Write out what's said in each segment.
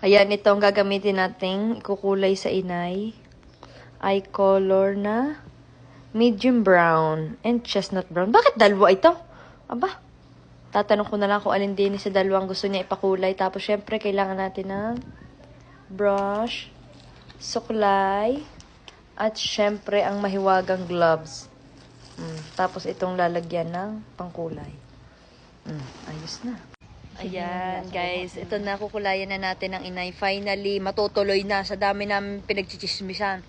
Ayan, ito ang gagamitin nating ikukulay sa inay. Eye color na medium brown and chestnut brown. Bakit dalawa ito? Aba, tatanong ko na lang kung alin din sa dalawang gusto niya ipakulay. Tapos, syempre, kailangan natin ng brush, suklay, at syempre, ang mahiwagang gloves. Mm, tapos, itong lalagyan ng pangkulay. Mm, ayos na. Ayan, guys. Ito na, kukulayan na natin ang inay. Finally, matutuloy na sa dami namin pinagchichismisan.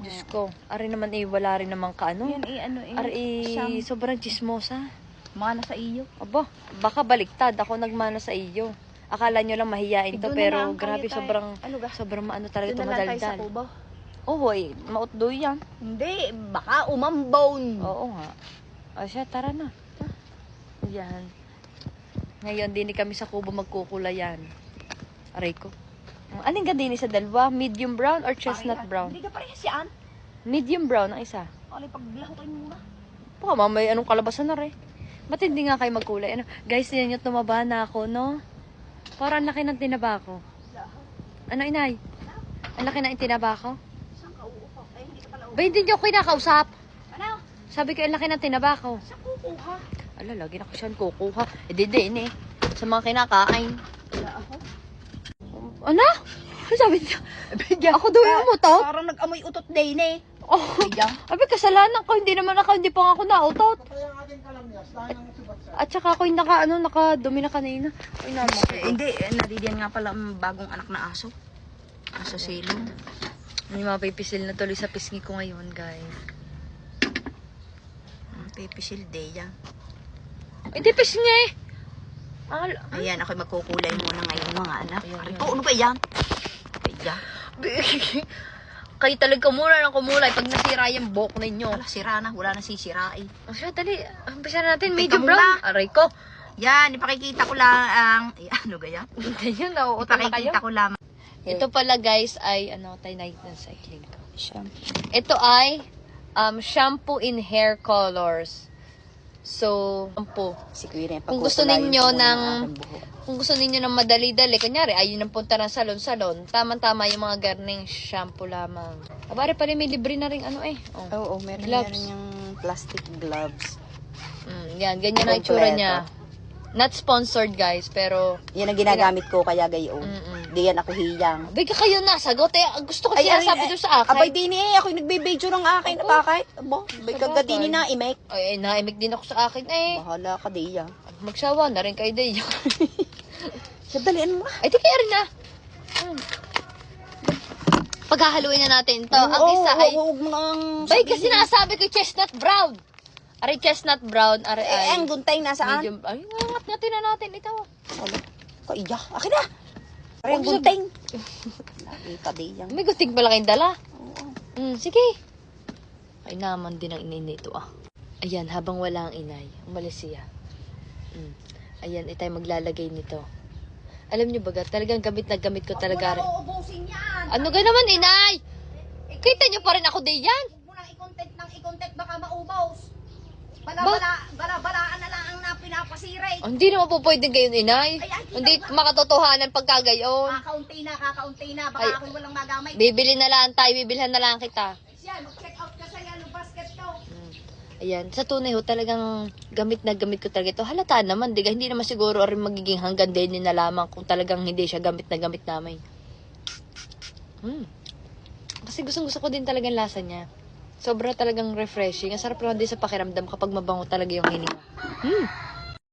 Diyos ko. Ari naman eh, wala rin naman kaano. Yan eh, ano eh. Ari eh, sobrang chismosa. Mana sa iyo. Aba, baka baliktad. Ako nagmana sa iyo. Akala nyo lang mahiyain to, doon na pero lang, grabe, tayo- sobrang, Ano ga? sobrang maano talaga Doon ito na lang tayo sa madaldal. kubo. Oo, eh, mautdo yan. Hindi, baka umambon. Oo nga. O siya, tara na. Yan. Ngayon, din kami sa kubo magkukulayan. Aray ko. Anong ganda din sa dalawa? Medium brown or chestnut brown? Hindi ka parehas yan. Medium brown ang isa. Alay, paglahukin mo na. Baka mamay anong kalabasan na rin. Ba't hindi nga kayo magkulay? Ano? Guys, yan yung tumaba na ako, no? Parang ang laki ng tinaba ko. Ano, inay? Ang laki ng tinaba ko? Saan ka uupo? Eh, hindi ka pala uupo. Ba, hindi niyo ako kinakausap. Ano? Sabi ko, ang laki ng tinaba ko. Saan kukuha? Ala, lagi na ko siya kukuha. Eh, di din eh. Sa mga kinakain. Wala ako. Ano? Ano sabi niya? Ako daw yung umutot? Parang nag-amoy utot din eh. Oh. Kaya. Abi, kasalanan ko. Hindi naman ako, hindi pa nga ako nautot. At saka ako yung naka, ano, nakadumi na kanina. Ay, naman. Eh, hindi, eh, nadidiyan nga pala ang bagong anak na aso. Aso silong. Hindi mapipisil na tuloy sa pisngi ko ngayon, guys. Ang pipisil day yan. Ay, di pisngi! Al Ayan, ako'y magkukulay muna ngayon mga anak. Ayan, ayan. ko, ano ba yan? Kaya. Kayo talaga kumulay ng kumulay pag nasira yung buhok ninyo. Wala, sira na. Wala na sisirain. O siya, dali. Umpisa na natin. Medium muna. brown. Aray ko. Yan, ipakikita ko lang ang... Eh, ano gaya? Ganyan, nauuto na kayo. Ipakikita ko lang. Ito pala, guys, ay, ano, tayo na ng cycling ko. Ito ay, um, shampoo in hair colors. So, shampoo. Si Kuya Kung gusto ninyo ng kung gusto ninyo ng madali-dali, kunyari, ayun ang punta ng salon-salon, tamang-tama yung mga garning shampoo lamang. Abare pala may libre na rin ano eh. Oh. Oo, meron Gloves. meron yung plastic gloves. Mm, yan, ganyan ang itsura niya. Not sponsored guys, pero Yan ang ginagamit ko kaya gayon. Mm-mm. Di yan ako hiyang. Bigla kayo nasagot eh. Gusto ko siya sabi doon sa akin. Abay, dini eh. Ako'y nagbibidyo ng akin. Oo. Bakit? Abo, may Sa kagadini bagay. na imek. Ay, ay, naimik din ako sa akin eh. Bahala ka, Diya. Magsawa na rin kayo din. Sadalian mo ah. ay, di kaya rin na. Hmm. Paghahaluin na natin to. ang isa ay... Huwag mo nang Bay, kasi nasabi ko chestnut brown. Aray, chestnut brown. Aray, Eh, ay. ang guntay nasaan? Medium. Ay, nangat natin na natin ito. Ano? Kaiya. Akin na. Ang Huwag guntay. Nakita, Diya. May gusting pala kayong dala. Oo. Mm, sige. Ay, naman din ang inay nito ah. Ayan, habang wala ang inay, umalis siya. Mm. Ayan, ay tayo maglalagay nito. Alam niyo baga, talagang gamit na gamit ko talaga rin. uubusin yan. Ano ga naman, inay? Kita niyo pa rin ako din yan. Huwag mo nang i-content ng i-content baka maubos. Ba- Bala-bala, bala-balaan na lang ang. Oh, hindi naman po pwedeng gayon, inay. Ay, ay, Hindi kita makatotohanan pagkagayon. Kakaunti na, kakaunti na. Baka Ay. ako'y walang magamay. Bibili na lang tayo, bibilhan na lang kita. Siya, mag-check out ka sa yellow basket ko. Mm. Ayan, sa tunay ho, talagang gamit na gamit ko talaga ito. Halata naman, diga, hindi naman siguro rin magiging hanggang din na lamang kung talagang hindi siya gamit na gamit namin. Mm. Kasi gustong gusto ko din talagang lasa niya. Sobra talagang refreshing. Ang sarap lang din sa pakiramdam kapag mabango talaga yung hininga. Mm.